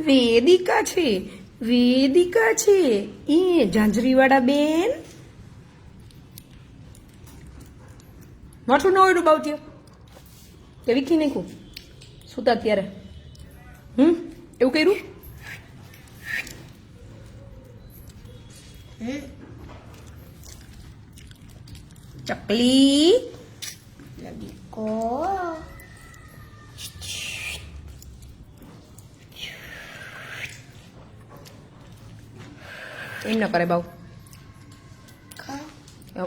વેદિકા છે. વેદિકા છે. એ ઝાંઝરીવાળા બેન. માથું ન ઓયડું બાવતી કે વિખી કું સુતા ત્યારે. હમ? એવું કર્યું? ચકલી. લડીકો એમ ન કરે બાવ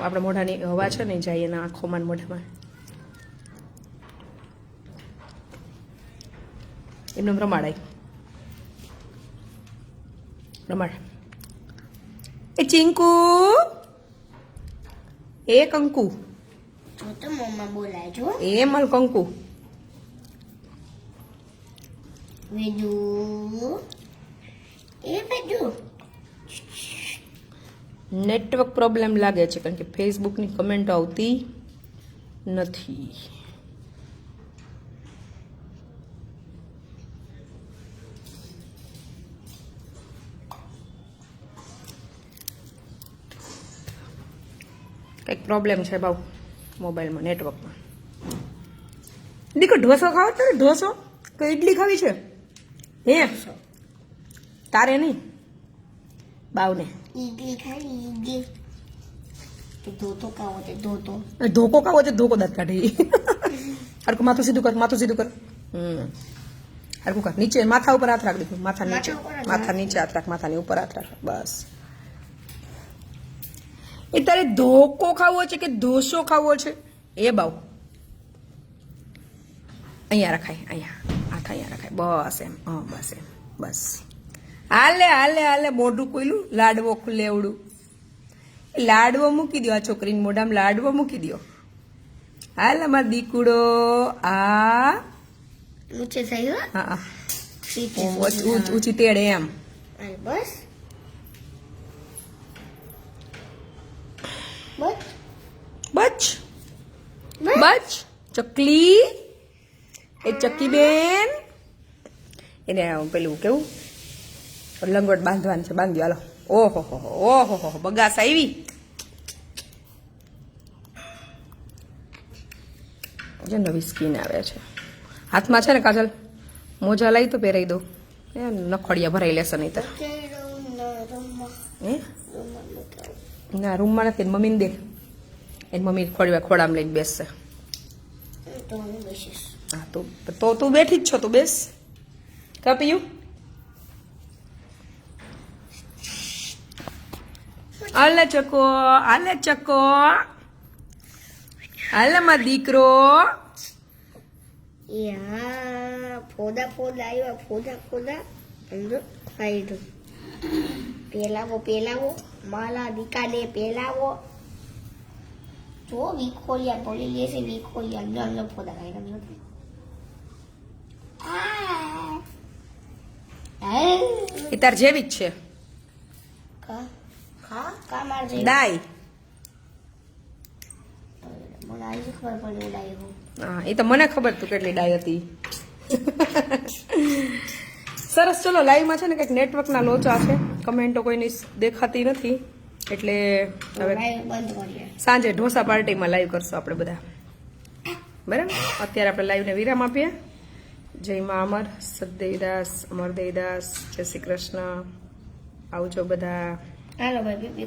આપણા મોઢાની હવા છે ને જાય એના આંખોમાં મોઢામાં. એમને રમાડાય રમાડ. એ ચિંકુ! એ કંકુ. તો મમ્મા બોલાય જો એ મલ કંકુ. વિદુ. એ વેદુ. નેટવર્ક પ્રોબ્લેમ લાગે છે કારણ કે ફેસબુકની કમેન્ટ આવતી નથી. કંઈક પ્રોબ્લેમ છે બાઉ મોબાઈલમાં, નેટવર્કમાં. દીકરો, ઢોસો ખાવો ને ઢોસો? કે ઇડલી ખાવી છે? હે? તારે નહીં? બાવને ઈડલી ખાઈ ઈડલી ધોતો કાવો તે ધોતો ધોકો કાવો છે ધોકો દાંત કાઢી. હરકું માથું સીધું કર માથું સીધું કર. હમ. હરકું કર નીચે માથા ઉપર હાથ રાખ દીધું. માથા નીચે માથા માથા નીચે હાથ રાખ માથાની ઉપર હાથ રાખ. બસ. એ તારે ધોકો ખાવો છે કે ધોસો ખાવો છે? એ બાવ અહીંયા રખાય અહીંયા. હાથ અહીંયા રખાય. બસ એમ. હા બસ એમ. બસ. હાલે હાલે હાલે મોઢું કોયલું લાડવો ખુલ્લે એવડું. એ લાડવો મૂકી દો આ છોકરીને મોઢામાં લાડવો મૂકી દો હાલ અમાર દીકુડો આ ઊંચે હા ઊંચ- તેડે એમ. બસ. બચ. બચ. ચકલી. એ ચકીબેન. બેન એને પેલું કેવું? લંગોટ બાંધવાની છે. બાંધ્યો. હાલો. ઓહો હો હો ઓહો હો બગાસ આવી. જે નવી સ્કીન આવે છે. હાથમાં છે ને કાજલ? મોજા લઈ તો પહેરાઈ દઉં એ નખોડિયા ભરાઈ લેશે નહીં તો ના રૂમમાં નથી. મમ્મીને દે. એની મમ્મી ખોડવા ખોડામાં લઈને બેસશે. તો હા તો તો તું બેઠી જ છો. તું બેસ. કા પીયું ચકો આલે ચકો. આલે માં દીકરો ફોદા ફોદા આવ્યા ફોદા ફોદા. અંદર ખાઈ પેલાવો પેલાવો. માલા દીકાને પેલાવો. જો વિખોલિયા બોલી લેશે વિખોલિયા અંદર અંદર ફોદા ખાઈ નથી. એ તાર જેવી જ છે. ડાય. હું એ તો મને ખબર તું કેટલી ડાય હતી. સરસ ચલો લાઈવમાં છે ને કંઈક નેટવર્કના લોચા છે. કમેન્ટો કોઈની દેખાતી નથી. એટલે હવે સાંજે ઢોસા પાર્ટીમાં લાઈવ કરશું આપણે બધા. બરાબર? અત્યારે આપણે લાઈવને વિરામ આપીએ. જય મા અમર સદદેવદાસ અમર દેવદાસ જય શ્રી કૃષ્ણ. આવજો બધા. હાલો ભાઈ